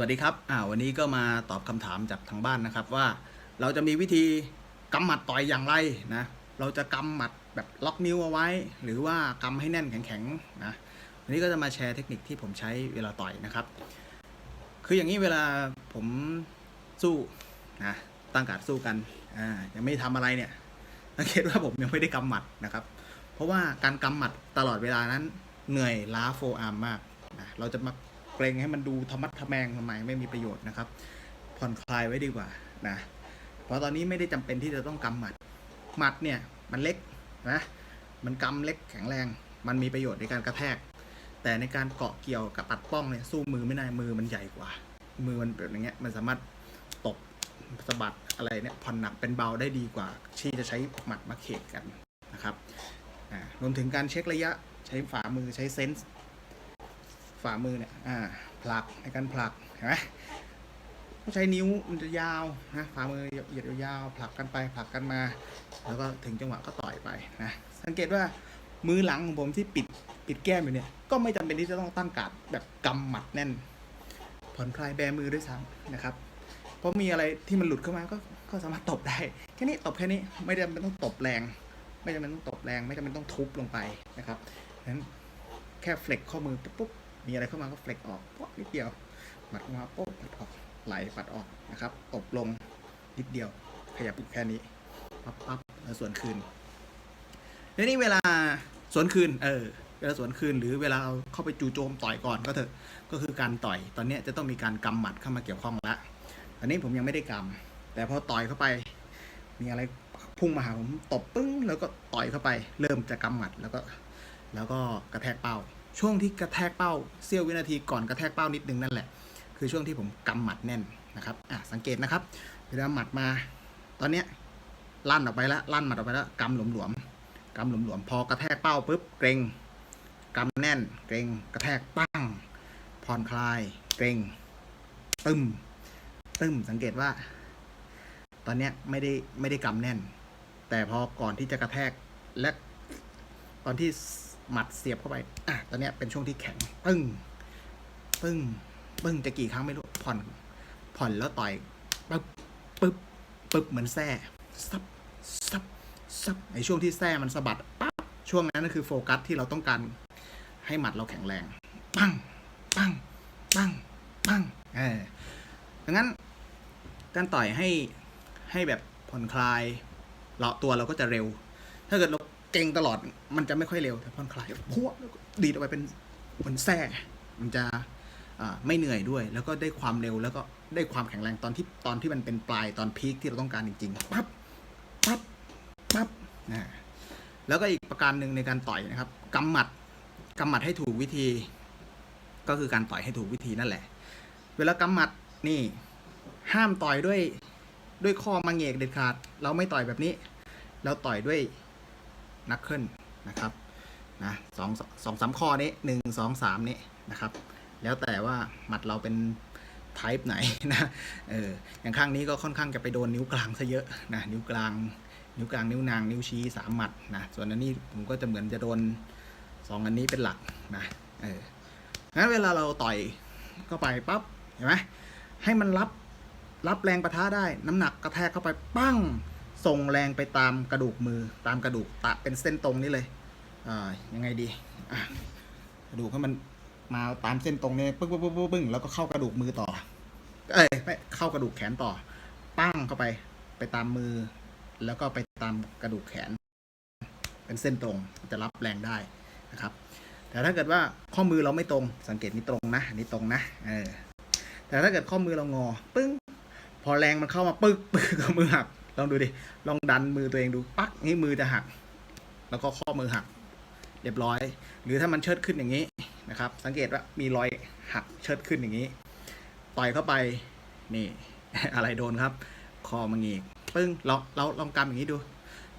สวัสดีครับอ่าวันนี้ก็มาตอบคำถามจากทางบ้านนะครับว่า เราจะมีวิธีกำหมัดต่อยอย่างไรนะเราจะกำหมัดแบบล็อกนิ้วเอาไว้ หรือว่ากำให้แน่นแข็งๆนะวันนี้ก็จะมาแชร์เทคนิคที่ผมใช้เวลาต่อยนะครับ คืออย่างนี้เวลาผมสู้นะตั้งการสู้กันอ่ายังไม่ทำอะไรเนี่ยสังเกตว่าผมยังไม่ได้กำหมัดนะครับ เพราะว่าการกำหมัดตลอดเวลานั้นเหนื่อยล้าโฟอาร์มมากนะเราจะมา เกรงให้มันดูธรรมัดทะแมงทำไมไม่มีประโยชน์นะครับ ผ่อนคลายไว้ดีกว่านะเพราะตอนนี้ไม่ได้จำเป็นที่จะต้องกำหมัดหมัดเนี่ยมันเล็กนะมันกำเล็กแข็งแรง มันมีประโยชน์ในการกระแทก แต่ในการเกาะเกี่ยวกับปัดป้องเนี่ยสู้มือไม่ได้มือมันใหญ่กว่า มือมันแบบอย่างเงี้ยมันสามารถตบสะบัดอะไรเนี่ยผ่อนหนักเป็นเบาได้ดีกว่า ที่จะใช้หมัดมาเขกกันนะครับอ่ารวมถึงการเช็คระยะใช้ฝ่ามือใช้เซนส์ ฝ่ามือเนี่ยอ่าผลักในการผลักเห็นไหมต้องใช้นิ้วมันจะยาวนะฝ่ามือเหยียดยาวผลักกันไปผลักกันมา แล้วก็ถึงจังหวะก็ต่อยไปนะสังเกตว่ามือหลังของผมที่ปิดปิดแก้มอยู่เนี่ยก็ไม่จำเป็นที่จะต้องตั้งการดแบบกำหมัดแน่น ผ่อนคลายแบมือด้วยซ้ำนะครับ เพราะมีอะไรที่มันหลุดเข้ามาก็ก็สามารถตบได้แค่นี้ตบแค่นี้ไม่จำเป็นต้องตบแรง ไม่จำเป็นต้องตบแรง ไม่จำเป็นต้องทุบลงไปนะครับนั้นแค่เฟล็กข้อมือปุ๊บปุ๊บ มีอะไรเข้ามาก็เฟล็กออกปุ๊บนิดเดียวปัดมาปุ๊บปัดออกไหลปัดออกนะครับตบลงนิดเดียว ขยับอีกแค่นี้ปั๊บปั๊บแล้วส่วนคืนแล้วนี่เวลาสวนคืนเออเวลาสวนคืนหรือเวลาเราเข้าไปจู่โจมต่อยก่อนก็เถอะก็คือการต่อยตอนนี้จะต้องมีการกำหมัดเข้ามาเกี่ยวข้องละอันนี้ผมยังไม่ได้กำแต่พอต่อยเข้าไป มีอะไรพุ่งมาหาผมตบปึ้ง แล้วก็ต่อยเข้าไป เริ่มจะกำหมัดแล้วก็ แล้วก็กระแทกเป้า ช่วงที่กระแทกเป้าเสี้ยววินาทีก่อนกระแทกเป้านิดนึงนั่นแหละ คือช่วงที่ผมกำหมัดแน่นนะครับอะสังเกตนะครับเวลาหมัดมา ตอนเนี้ยลั่นออกไปแล้วลั่นหมัดออกไปแล้วกำหลวมๆกำหลวมๆพอกระแทกเป้าปุ๊บเกรงกำแน่น เกรงกระแทกปั้งผ่อนคลาย เกรงตึมตึมสังเกตว่า ตอนเนี้ยไม่ได้ไม่ได้กำแน่น แต่พอก่อนที่จะกระแทกและตอนที่ หมัดเสียบเข้าไป อะ ตอนเนี้ยเป็นช่วงที่แข็ง ปึ้ง ปึ้ง ปึ้งจะกี่ครั้งไม่รู้ ผ่อน ผ่อนแล้วต่อย ปึ๊บ ปึ๊บ ปึ๊บ เหมือนแส้ซับ ซับ ซับ ในช่วงที่แส้มันสะบัด ปั๊บ ช่วงนั้นก็คือโฟกัสที่เราต้องการให้หมัดเราแข็งแรง ปัง ปัง ปัง ปัง เออดังนั้น การต่อยให้ ให้แบบผ่อนคลาย เราตัวเราก็จะเร็ว ถ้าเกิดเรา เก่งตลอดมันจะไม่ค่อยเร็วแต่ผ่อนคลายพวแล้วก็ดีดออกไปเป็นเหมือนแส้มันจะอ่าไม่เหนื่อยด้วย แล้วก็ได้ความเร็วแล้วก็ได้ความแข็งแรงตอนที่ตอนที่มันเป็นปลายตอนพีคที่เราต้องการจริงๆปั๊บปั๊บปั๊บนะแล้วก็อีกประการหนึ่งในการต่อยนะครับกำหมัดกำหมัดให้ถูกวิธี ก็คือการต่อยให้ถูกวิธีนั่นแหละ เวลากำหมัดนี่ห้ามต่อยด้วยด้วยข้อมังเงกเด็ดขาด เราไม่ต่อยแบบนี้ เราต่อยด้วย นักเคิลนนะครับนะสองสองสามข้อนี้หนึ่งสองสามนี้นะครับ แล้วแต่ว่าหมัดเราเป็นไทป์ไหนนะเอออย่างข้างนี้ก็ค่อนข้างจะไปโดนนิ้วกลางซะเยอะนะนิ้วกลางนิ้วกลางนิ้วนางนิ้วชี้สามหมัดนะส่วนอันนี้ผมก็จะเหมือนจะโดนสองอันนี้เป็นหลักนะเอองั้นเวลาเราต่อยเข้าไปปั๊บเห็นไหมให้มันรับรับแรงประทะได้ น้ำหนักกระแทกเข้าไปปั้ง ส่งแรงไปตามกระดูกมือตามกระดูกตะเป็นเส้นตรงนี้เลยอ่ายังไงดีกระดูกให้มันมาตามเส้นตรงนี้ปึ้งปึ้งปึ้งปึ้งปึ้งแล้วก็เข้ากระดูกมือต่อ เอ้ยไม่เข้ากระดูกแขนต่อ ปั้งเข้าไปไปตามมือ แล้วก็ไปตามกระดูกแขน เป็นเส้นตรงจะรับแรงได้นะครับ แต่ถ้าเกิดว่าข้อมือเราไม่ตรงสังเกตนี่ตรงนะอันนี้ตรงนะเออแต่ถ้าเกิดข้อมือเรางอ ปึ้งพอแรงมันเข้ามาปึ๊กปึ๊กก็มือหัก ลองดูดิ ลองดันมือตัวเองดู ปักนี่มือจะหัก แล้วก็ข้อมือหัก เรียบร้อย หรือถ้ามันเชิดขึ้นอย่างนี้นะครับ สังเกตว่ามีรอยหักเชิดขึ้นอย่างนี้ ต่อยเข้าไป นี่ อะไรโดนครับ คอมันงีกปึ้ง เรา เราลองกำอย่างนี้ดู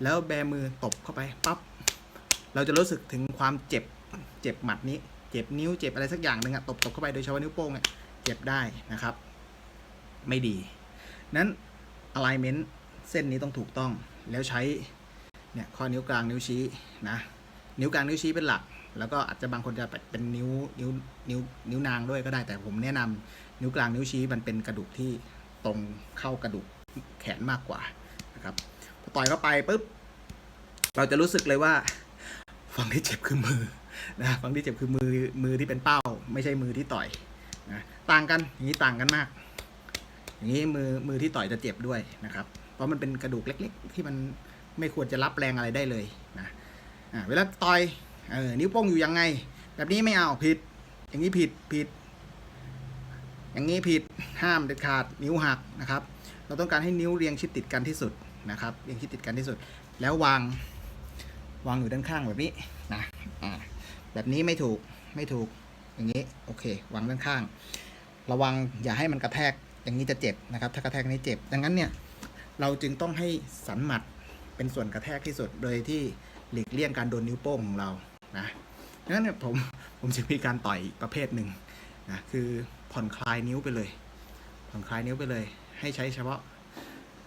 แล้วแบมือตบเข้าไป ปั๊บ เราจะรู้สึกถึงความเจ็บ เจ็บหมัดนี้ เจ็บนิ้ว เจ็บอะไรสักอย่างหนึ่งอะตบตบเข้าไปโดยเฉพาะนิ้วโป้งเนี่ยเจ็บได้นะครับ ไม่ดี นั้น alignment เส้นนี้ต้องถูกต้องแล้วใช้เนี่ยข้อนิ้วกลางนิ้วชี้นะนิ้วกลางนิ้วชี้เป็นหลัก แล้วก็อาจจะบางคนจะเป็นนิ้วนิ้วนิ้วนิ้วนางด้วยก็ได้แต่ผมแนะนำนิ้วกลางนิ้วชี้มันเป็นกระดูกที่ตรงเข้ากระดูกแขนมากกว่านะครับพอต่อยเข้าไปปุ๊บเราจะรู้สึกเลยว่าฝั่งที่เจ็บคือมือนะฝั่งที่เจ็บคือมือมือที่เป็นเป้า ไม่ใช่มือที่ต่อยนะต่างกันอย่างนี้ต่างกันมาก อย่างนี้มือมือที่ต่อยจะเจ็บด้วยนะครับ เพราะมันเป็นกระดูกเล็ก ๆ ที่มันไม่ควรจะรับแรงอะไรได้เลยนะเวลาต่อยเออนิ้วโป้งอยู่ยังไง แบบนี้ไม่เอาผิด อย่างนี้ผิดผิด อย่างนี้ผิดห้ามเด็ดขาดนิ้วหักนะครับ เราต้องการให้นิ้วเรียงชิดติดกันที่สุดนะครับ เรียงชิดติดกันที่สุด แล้ววางวางอยู่ด้านข้างแบบนี้นะอ่าแบบนี้ไม่ถูกไม่ถูกอย่างนี้โอเควางด้านข้าง ระวังอย่าให้มันกระแทกอย่างนี้จะเจ็บนะครับ ถ้ากระแทกนี้เจ็บ ดังนั้นเนี่ย เราจึงต้องให้สันหมัดเป็นส่วนกระแทกที่สุด โดยที่หลีกเลี่ยงการโดนนิ้วโป้งของเรานะดังนั้นเนี่ยผมผมจะมีการต่อยประเภทหนึ่งนะคือผ่อนคลายนิ้วไปเลย ผ่อนคลายนิ้วไปเลย ให้ใช้เฉพาะ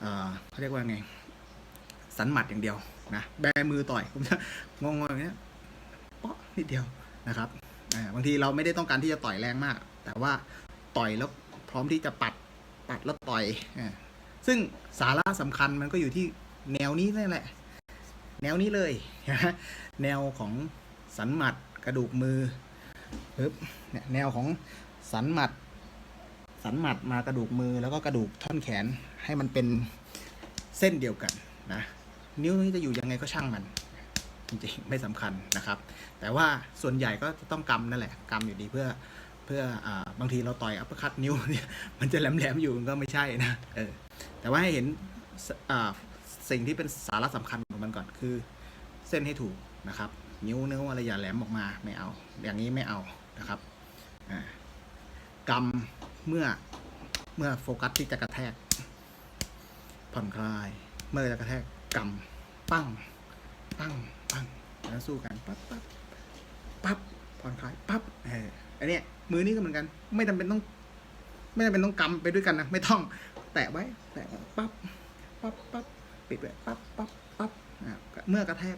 เอ่อเขาเรียกว่าไงสันหมัดอย่างเดียวนะแบมือต่อยผมจะงงๆอย่างเงี้ยเปาะนิดเดียวนะครับอ่าบางทีเราไม่ได้ต้องการที่จะต่อยแรงมาก แต่ว่าต่อยแล้วพร้อมที่จะปัดปัดแล้วต่อยอ่า ซึ่งสาระสำคัญมันก็อยู่ที่แนวนี้นั่นแหละ แนวนี้เลยนะแนวของสันหมัดกระดูกมือปึ๊บเนี่ยแนวของสันหมัด สันหมัดมากระดูกมือแล้วก็กระดูกท่อนแขนให้มันเป็นเส้นเดียวกันนะนิ้วนี้จะอยู่ยังไงก็ช่างมันจริงๆไม่สำคัญนะครับ แต่ว่าส่วนใหญ่ก็จะต้องกำนั่นแหละกำอยู่ดีเพื่อเพื่ออบางทีเราต่อยอัปคัดนิ้วเนี่ยมันจะแหลมๆอยู่มันก็ไม่ใช่นะเออแต่ว่าให้เห็นส,สิ่งที่เป็นสาระสำคัญของมันก่อนคือ เส้นให้ถูกนะครับ นิ้วเนื้ออะไรอย่าแหลมออกมาไม่เอา อย่างนี้ไม่เอานะครับกำเมื่อเมื่อโฟกัสที่จะกระแทก ผ่อนคลาย เมื่อจะกระแทกกำปั้งปั้งปั้งแล้วสู้กันปั๊บปั๊บปั๊บผ่อนคลายปั๊บเอออันเนี้ยมือนี้ก็เหมือนกัน ไม่จำเป็นต้อง ไม่จำเป็นต้องกำไปด้วยกันนะไม่ต้อง แตะไว้แตะไว้ ปั๊บปั๊บปั๊บปิดไว้ปั๊บปั๊บปั๊บเมื่อกระแทก